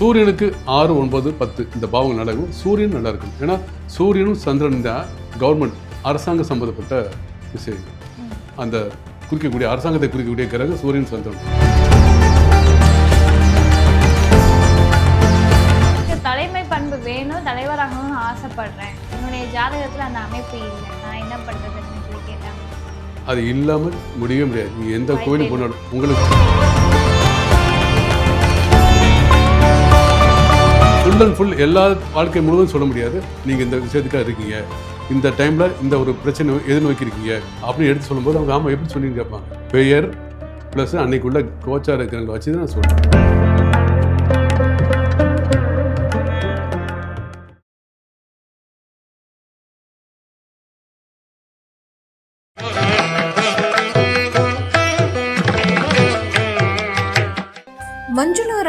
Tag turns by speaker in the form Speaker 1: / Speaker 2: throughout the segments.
Speaker 1: சூரியனுக்கு ஆறு ஒன்பது பத்து. இந்த பாவங்கள் நல்லா இருக்கும். சூரியன் நல்லா இருக்கும். ஏன்னா சூரியனும் சந்திரன் தான் கவர்மெண்ட் அரசாங்க சம்பந்தப்பட்ட விஷயங்கள். அந்த குறிக்கக்கூடிய அரசாங்கத்தை குறிக்கக்கூடிய கிரகம் சூரியன் சந்திரன்.
Speaker 2: தலைமை பண்பு வேணும் தலைவராகணும்னு ஆசைப்படுறேன். என்னுடைய ஜாதகத்துல அந்த அமைப்பு இல்லை. நான் என்ன பண்றதுன்னு சொல்லி கேட்டாங்க
Speaker 1: அது இல்லாமல் முடியவே முடியாது. நீ எந்த கோயிலுக்கு போனாலும் உங்களுக்கு ஃபுல் அண்ட் ஃபுல் எல்லா வாழ்க்கை முழுவதும் சொல்ல முடியாது. நீங்கள் இந்த விஷயத்துக்காக இருக்கீங்க. இந்த டைமில் இந்த ஒரு பிரச்சனை எதிர்நோக்கியிருக்கீங்க. அப்படின்னு எடுத்து சொல்லும்போது அவங்க ஆமாம் எப்படி சொன்னீங்க கேட்பாங்க. பெயர் ப்ளஸ் அன்னைக்குள்ள கோச்சார இருக்கிறவங்களை வச்சு தான் நான் சொல்கிறேன்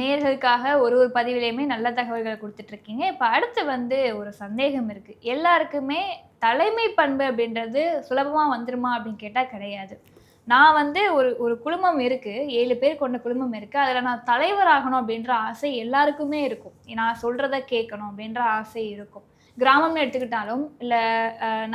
Speaker 2: நேர்களுக்காக ஒரு ஒரு பதிவிலையுமே நல்ல தகவல்கள் கொடுத்துட்ருக்கீங்க. இப்போ அடுத்து வந்து ஒரு சந்தேகம் இருக்குது எல்லாருக்குமே தலைமை பண்பு அப்படின்றது சுலபமாக வந்துருமா அப்படின்னு கேட்டால் கிடையாது. நான் வந்து ஒரு ஒரு குழுமம் இருக்குது ஏழு பேர் கொண்ட குழுமம் இருக்குது அதில் நான் தலைவராகணும் அப்படின்ற ஆசை எல்லாருக்குமே இருக்கும். நான் சொல்கிறத கேட்கணும் அப்படின்ற ஆசை இருக்கும். கிராமம்னு எடுத்துக்கிட்டாலும் இல்லை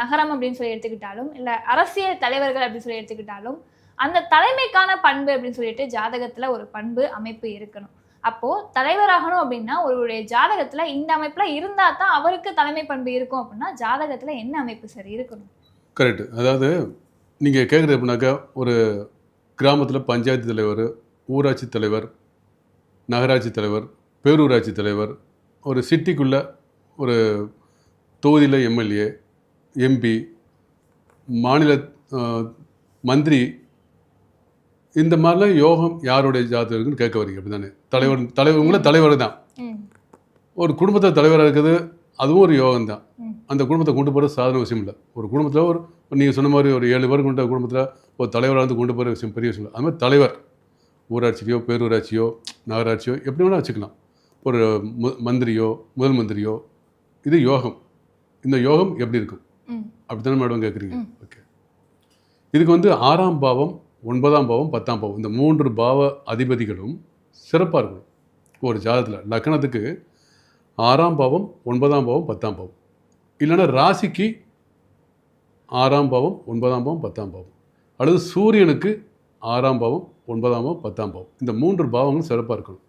Speaker 2: நகரம் அப்படின்னு சொல்லி எடுத்துக்கிட்டாலும் இல்லை அரசியல் தலைவர்கள் அப்படின்னு சொல்லி எடுத்துக்கிட்டாலும் அந்த தலைமைக்கான பண்பு அப்படின்னு சொல்லிட்டு ஜாதகத்தில் ஒரு பண்பு அமைப்பு இருக்கணும். அப்போது தலைவராகணும் அப்படின்னா ஒருவருடைய ஜாதகத்தில் இந்த அமைப்பில் இருந்தால் தான் அவருக்கு தலைமை பண்பு இருக்கும் அப்படின்னா ஜாதகத்தில் என்ன அமைப்பு சரி இருக்கணும்?
Speaker 1: கரெக்டு அதாவது நீங்கள் கேட்குறது அப்படின்னாக்கா ஒரு கிராமத்தில் பஞ்சாயத்து தலைவர் ஊராட்சி தலைவர் நகராட்சி தலைவர் பேரூராட்சி தலைவர் ஒரு சிட்டிக்குள்ள ஒரு தொகுதியில் எம்எல்ஏ எம்பி மாநில மந்திரி இந்த மாதிரிலாம் யோகம் யாருடைய ஜாதகம் இருக்குன்னு கேட்க வரீங்க? அப்படி தானே தலைவர் தலைவருங்கள தலைவர் தான். ஒரு குடும்பத்தில் தலைவராக இருக்குது அதுவும் ஒரு யோகம் தான். அந்த குடும்பத்தை கொண்டு போகிறது சாதாரண விஷயம் இல்லை. ஒரு குடும்பத்தில் ஒரு நீங்கள் சொன்ன மாதிரி ஒரு ஏழு பேர் கொண்ட குடும்பத்தில் ஒரு தலைவராக வந்து கொண்டு போகிற விஷயம் பெரிய விஷயம் இல்லை. அது மாதிரி தலைவர் ஊராட்சியோ பேரூராட்சியோ நகராட்சியோ எப்படி வேணால் வச்சுக்கலாம். ஒரு மு மந்திரியோ முதல் மந்திரியோ இது யோகம். இந்த யோகம் எப்படி இருக்கும்? அப்படி தானே மேடம் கேட்குறீங்க ஓகே. இதுக்கு வந்து ஆறாம் பாவம் ஒன்பதாம் பாவம் பத்தாம் பாவம். இந்த மூன்று பாவ அதிபதிகளும் சிறப்பாக இருக்கணும். ஒரு ஜாதகத்தில் லக்னத்துக்கு ஆறாம் பாவம் ஒன்பதாம் பாவம் பத்தாம் பாவம். இல்லைன்னா ராசிக்கு ஆறாம் பாவம் ஒன்பதாம் பாவம் பத்தாம் பாவம். அல்லது சூரியனுக்கு ஆறாம் பாவம் ஒன்பதாம் பாவம் பத்தாம் பாவம். இந்த மூன்று பாவங்களும் சிறப்பாக இருக்கணும்.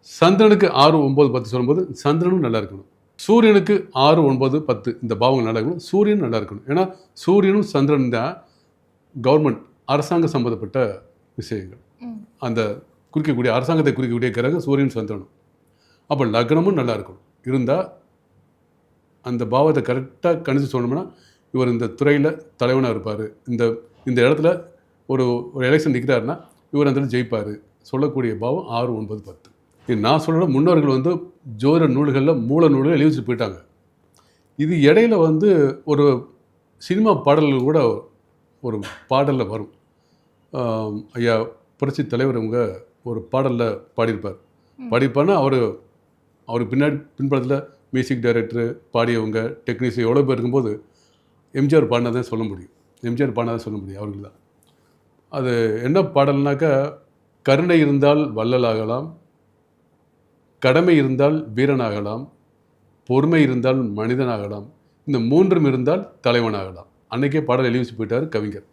Speaker 1: சந்திரனுக்கு ஆறு ஒன்பது பத்து சொல்லும்போது சந்திரனும் நல்லா இருக்கணும். சூரியனுக்கு ஆறு ஒன்பது பத்து. இந்த பாவங்கள் நல்லா இருக்கணும். சூரியன் நல்லா இருக்கணும். ஏன்னா சூரியனும் சந்திரன் தான். கவர்மெண்ட் அரசாங்க சம்மந்தப்பட்ட விஷயங்கள். அந்த குறிக்கக்கூடிய அரசாங்கத்தை குறிக்கக்கூடிய கிரகம் சூரியன் சந்திரனும். அப்போ லக்னமும் நல்லா இருக்கணும். இருந்தால் அந்த பாவத்தை கரெக்டாக கணிச்சு சொன்னோம்னா இவர் இந்த துறையில் தலைவனாக இருப்பார். இந்த இந்த இடத்துல ஒரு ஒரு எலெக்ஷன் நிற்கிறாருன்னா இவர் அந்த இடத்துல ஜெயிப்பார். சொல்லக்கூடிய பாவம் ஆறு ஒன்பது பத்து. இது நான் சொல்கிற முன்னோர்கள் வந்து ஜோதிட நூல்களில் மூல நூல்கள் எழுதி போயிட்டாங்க. இது இடையில வந்து ஒரு சினிமா பாடல்கள் கூட ஒரு பாடலில் வரும். ஐயா புரட்சி தலைவர் அவங்க ஒரு பாடலில் பாடியிருப்பார். பாடியிருப்பார்னா அவர் அவருக்கு பின்னாடி பின்புறத்தில் மியூசிக் டைரக்டர் பாடியவங்க டெக்னீஷியன் எவ்வளோ பேர் இருக்கும்போது எம்ஜிஆர் பாடினதை சொல்ல முடியும். எம்ஜிஆர் பாடினதை சொல்ல முடியும் அவருக்கு தான். அது என்ன பாடல்னாக்கா கருணை இருந்தால் வள்ளலாகலாம் கடமை இருந்தால் வீரனாகலாம் பொறுமை இருந்தால் மனிதனாகலாம் இந்த மூன்றும் இருந்தால் தலைவனாகலாம். அன்னைக்கே பாடல் எழுதி வச்சு போயிட்டார் கவிஞர்.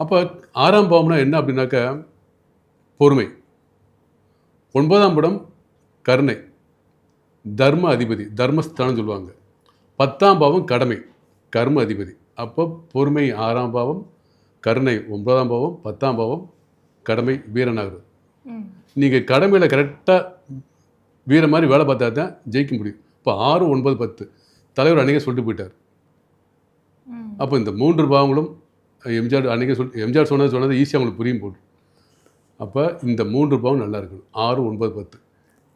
Speaker 1: அப்போ ஆறாம் பாவம்னா என்ன அப்படின்னாக்கா பொறுமை. ஒன்பதாம் படம் கருணை. தர்ம அதிபதி தர்மஸ்தானம் சொல்லுவாங்க. பத்தாம் பாவம் கடமை கர்ம அதிபதி. அப்போ பொறுமை ஆறாம் பாவம் கருணை ஒன்பதாம் பாவம் பத்தாம் பாவம் கடமை வீரனாகிறது. நீங்கள் கடமையில் கரெக்டாக வீர மாதிரி வேலை பார்த்தா தான் ஜெயிக்க முடியும். இப்போ ஆறு ஒன்பது பத்து. தலைவர் அன்றைக்கே சொல்லிட்டு போயிட்டார். அப்போ இந்த மூன்று பாவங்களும் எம்ஜிஆர் அன்றைக்கே சொல் எம்ஜிஆர் சொன்னது சொன்னது ஈஸியாக உங்களுக்கு புரியும் போட்டு அப்போ இந்த மூன்று பாவம் நல்லா இருக்கணும். ஆறு ஒன்பது பத்து.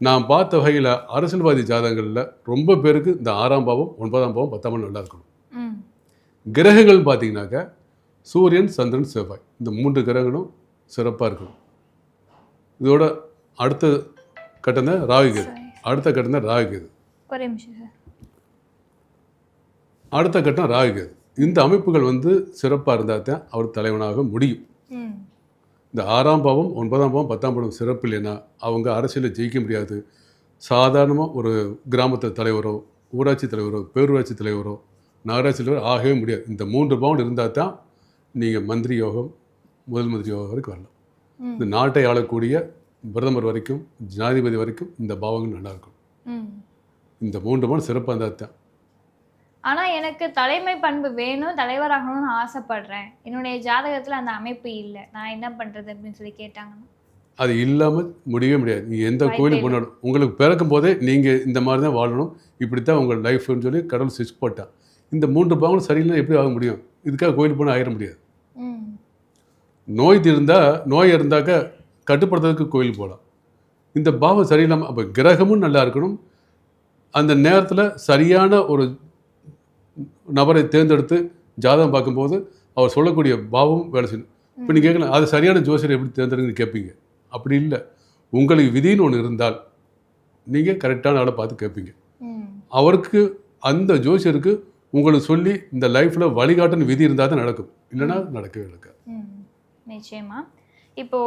Speaker 1: நான் பார்த்த வகையில் அரசியல்வாதி ஜாதகங்களில் ரொம்ப பேருக்கு இந்த ஆறாம் பாவம் ஒன்பதாம் பாவம் பத்தாம் பாவம் நல்லா இருக்கணும்.
Speaker 2: ம்.
Speaker 1: கிரகங்கள் பார்த்தீங்கன்னாக்க சூரியன் சந்திரன் செவ்வாய். இந்த மூன்று கிரகங்களும் சிறப்பாக இருக்கணும். இதோட அடுத்த கட்டம் தான் ராகுகேது. அடுத்த கட்டம் தான் ராகுகேது அடுத்த கட்டம் ராகுகேது இந்த அமைப்புகள் வந்து சிறப்பாக இருந்தால் தான் அவர் தலைவனாக முடியும். இந்த ஆறாம் பாவம் ஒன்பதாம் பாவம் பத்தாம் பாவம் சிறப்பு இல்லைன்னா அவங்க அரசியலில் ஜெயிக்க முடியாது. சாதாரணமாக ஒரு கிராமத்து தலைவரோ ஊராட்சி தலைவரோ பேரூராட்சி தலைவரோ நகராட்சி தலைவரோ ஆகவே முடியாது. இந்த மூன்று பாவம் இருந்தால் தான் நீங்கள் மந்திரி யோகம் முதல் மந்திரி யோகம் வரைக்கும் வரலாம். இந்த நாட்டை ஆளக்கூடிய பிரதமர் வரைக்கும் ஜனாதிபதி வரைக்கும் இந்த பாவங்கள் நல்லா இருக்கும்
Speaker 2: ம்.
Speaker 1: இந்த மூன்று பாவம் சிறப்பாக இருந்தால் தான்.
Speaker 2: ஆனா எனக்கு தலைமை பண்பு வேணும் தலைவராகணும்னு ஆசைப்படுறேன். என்னுடைய ஜாதகத்துல அந்த அமைப்பு இல்லை. நான் என்ன பண்றது அப்படின்னு சொல்லி கேட்டாங்கன்னா.
Speaker 1: அது இல்லாமல் முடியவே முடியாது. நீங்கள் எந்த கோயிலுக்கு. போனாலும் உங்களுக்கு பிறக்கும் போதே நீங்கள் இந்த மாதிரி தான் வாழணும். இப்படி தான் உங்கள் லைஃப்னு சொல்லி கடவுள் ஸ்விட்ச் போட்டான் இந்த மூன்று பாவங்களும் சரியில்லைன்னா எப்படி ஆக முடியும்? இதுக்காக கோயிலுக்கு போனால் ஆயிட முடியாது. நோய் இருந்தால் நோய் இருந்தாக்க கட்டுப்படுத்துறதுக்கு கோயிலுக்கு போகலாம் இந்த பாவம் சரியில்லாமல் அப்போ கிரகமும் நல்லா இருக்கணும். அந்த நேரத்தில் சரியான ஒரு நபரை தேர்ந்தெடுத்து ஜாதகம் பார்க்கும்போது அவர் சொல்லக்கூடிய பாவம் வேலை செய்யணும் இப்போ நீங்கள் கேட்கலாம் அது சரியான ஜோசியர் எப்படி தேர்ந்தெடுக்குன்னு கேட்பீங்க அப்படி இல்லை. உங்களுக்கு விதின்னு ஒன்று இருந்தால் நீங்கள் கரெக்டான ஆளை பார்த்து கேட்பீங்க அவருக்கு அந்த ஜோசியருக்கு உங்களுக்கு சொல்லி இந்த லைஃப்பில் வழிகாட்டுன்னு விதி இருந்தால் தான் நடக்கும். இல்லைன்னா நடக்கவே நடக்காது.
Speaker 2: ம். இப்போது இப்போ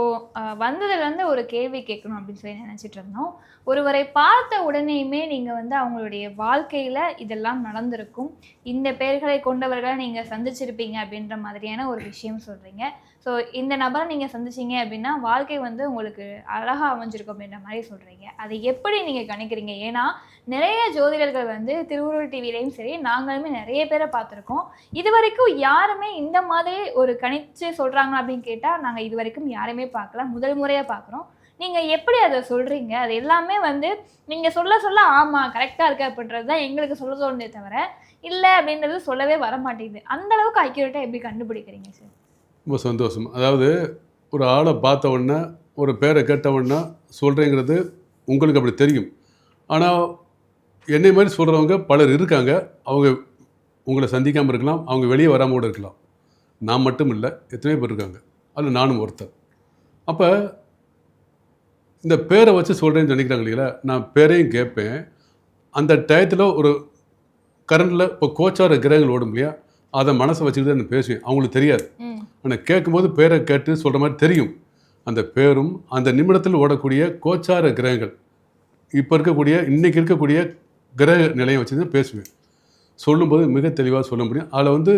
Speaker 2: வந்ததுலேருந்து ஒரு கேள்வி கேட்கணும் அப்படின்னு சொல்லி நினைச்சிட்டு இருந்தோம். ஒருவரை பார்த்த உடனேயுமே நீங்க வந்து அவங்களுடைய வாழ்க்கையில இதெல்லாம் நடந்திருக்கும். இந்த பெயர்களை கொண்டவர்களை நீங்க சந்திச்சிருப்பீங்க அப்படின்ற மாதிரியான ஒரு விஷயம் சொல்றீங்க. ஸோ இந்த நபரை நீங்கள் சந்திச்சீங்க அப்படின்னா வாழ்க்கை வந்து உங்களுக்கு அழகாக அமைஞ்சிருக்கும் அப்படின்ற மாதிரி சொல்கிறீங்க அதை எப்படி நீங்கள் கணிக்கிறீங்க? ஏன்னா நிறைய ஜோதிடர்கள் வந்து திருவுருள் டிவிலையும் சரி நாங்களுமே நிறைய பேரை பார்த்துருக்கோம். இது வரைக்கும் யாருமே இந்த மாதிரி ஒரு கணிச்சு சொல்கிறாங்க அப்படின்னு கேட்டால் நாங்கள் இது வரைக்கும் யாருமே பார்க்கல. முதல் முறையாக பார்க்குறோம். நீங்கள் எப்படி அதை சொல்கிறீங்க அது எல்லாமே வந்து நீங்கள் சொல்ல சொல்ல ஆமாம் கரெக்டாக இருக்கு அப்படின்றது தான் எங்களுக்கு சொல்ல தோணுதே தவிர இல்லை அப்படின்றது சொல்லவே வர மாட்டேங்குது அந்தளவுக்கு அக்யூரேட்டாக எப்படி கண்டுபிடிக்கிறீங்க சார்
Speaker 1: ரொம்ப சந்தோஷம். அதாவது ஒரு ஆளை பார்த்த உடனே ஒரு பேரை கேட்ட உடனே சொல்கிறேங்கிறது உங்களுக்கு அப்படி தெரியும். ஆனால் என்னை மாதிரி சொல்கிறவங்க பலர் இருக்காங்க. அவங்க உங்களை சந்திக்காமல் இருக்கலாம். அவங்க வெளியே வராமல் கூட இருக்கலாம். நான் மட்டும் இல்லை எத்தனை பேர் இருக்காங்க. அதில் நானும் ஒருத்தர் அப்போ இந்த பேரை வச்சு சொல்கிறேன்னு நினைக்கிறாங்க இல்லைங்களா? நான் பேரையும் கேட்பேன். அந்த டயத்தில் ஒரு கரண்டில் இப்போ கோச்சார கிரகங்கள் ஓடும் இல்லையா? அதை மனசை வச்சுக்கிட்டு நான் பேசுவேன். அவங்களுக்கு தெரியாது. ஆனால் கேட்கும்போது பேரை கேட்டு சொல்கிற மாதிரி தெரியும். அந்த பேரும் அந்த நிமிடத்தில் ஓடக்கூடிய கோச்சார கிரகங்கள். இப்போ இருக்கக்கூடிய இன்றைக்கி இருக்கக்கூடிய கிரக நிலையை வச்சு தான் பேசுவேன். சொல்லும்போது மிக தெளிவாக சொல்ல முடியும். அதில் வந்து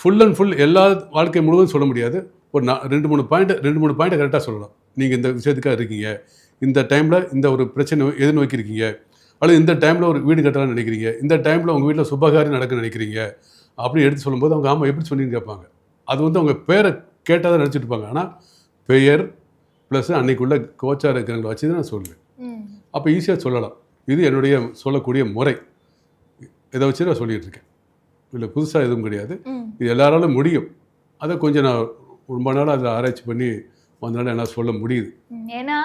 Speaker 1: ஃபுல் அண்ட் ஃபுல் எல்லா வாழ்க்கை முழுவதும் சொல்ல முடியாது. ஒரு நான் ரெண்டு மூணு பாயிண்ட் ரெண்டு மூணு பாயிண்ட் கரெக்டாக சொல்லலாம். நீங்கள் இந்த விஷயத்துக்காக இருக்கீங்க. இந்த டைமில் இந்த ஒரு பிரச்சனை எதிர்நோக்கியிருக்கீங்க அல்லது இந்த டைமில் ஒரு வீடு கட்டலாம்னு நினைக்கிறீங்க. இந்த டைமில் உங்கள் வீட்டில் சுபகாரியம் நடக்க நினைக்கிறீங்க. அப்படி எடுத்து சொல்லும்போது அவங்க ஆமாம் எப்படி சொல்லின்னு கேட்பாங்க. அது வந்து அவங்க பேரை கேட்டால் தான் நினச்சிட்டு இருப்பாங்க. ஆனால் பெயர் ப்ளஸ் அன்னைக்குள்ள கோச்சார இருக்கிறவங்களை வச்சு தான் நான் சொல்லுவேன் அப்போ ஈஸியாக சொல்லலாம். இது என்னுடைய சொல்லக்கூடிய முறை. இதை வச்சு நான் சொல்லிட்டு இருக்கேன். இல்லை புதுசாக எதுவும் கிடையாது. இது எல்லாராலும் முடியும். அதை கொஞ்சம் நான் ரொம்ப நாள் அதில் ஆராய்ச்சி பண்ணி வந்தனால என்னால் சொல்ல முடியுது.
Speaker 2: ஏன்னா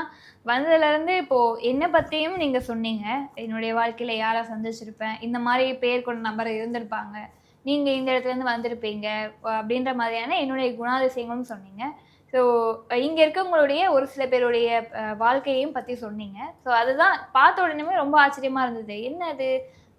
Speaker 2: வந்ததுலேருந்து இப்போ என்னை பற்றியும் நீங்கள் சொன்னீங்க. என்னுடைய வாழ்க்கையில் யாரை சந்திச்சிருப்பேன்? இந்த மாதிரி பேர் கொண்ட நபர் இருந்திருப்பாங்க. நீங்கள் இந்த இடத்துலேருந்து வந்திருப்பீங்க அப்படின்ற மாதிரியான என்னுடைய குணாதிசயங்களும் சொன்னீங்க. ஸோ இங்கே இருக்கவங்களுடைய ஒரு சில பேருடைய வாழ்க்கையையும் பற்றி சொன்னீங்க. ஸோ அதுதான் பார்த்த உடனே ரொம்ப ஆச்சரியமாக இருந்தது. என்ன அது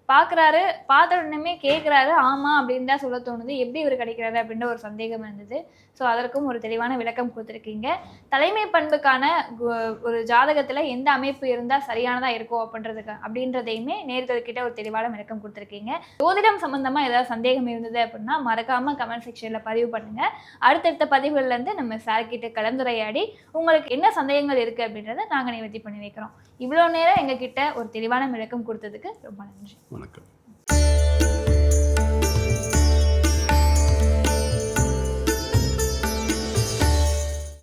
Speaker 2: பார்க்குறாரு பார்த்த உடனே கேட்குறாரு ஆமாம் அப்படின்னு தான் சொல்ல தோணுது. எப்படி இவர் கிடைக்கிறாரு அப்படின்ற ஒரு சந்தேகம் இருந்தது. ஸோ அதற்கும் ஒரு தெளிவான விளக்கம் கொடுத்துருக்கீங்க. தலைமை பண்புக்கான கு- ஒரு ஜாதகத்தில் எந்த அமைப்பு இருந்தால் சரியானதாக இருக்கும் அப்படின்றதுக்கு அப்படின்றதையுமே நேர்கள்கிட்ட ஒரு தெளிவான விளக்கம் கொடுத்துருக்கீங்க. ஜோதிடம் சம்மந்தமாக ஏதாவது சந்தேகம் இருந்தது அப்படின்னா மறக்காமல் கமெண்ட் செக்ஷனில் பதிவு பண்ணுங்கள் அடுத்தடுத்த பதிவுகள்லேருந்து நம்ம சார்கிட்ட கலந்துரையாடி உங்களுக்கு என்ன சந்தேகங்கள் இருக்குது அப்படின்றத நாங்கள் நிவர்த்தி பண்ணி வைக்கிறோம். இவ்வளோ நேரம் எங்ககிட்ட ஒரு தெளிவான விளக்கம் கொடுத்ததுக்கு ரொம்ப நன்றி.
Speaker 1: வணக்கம்.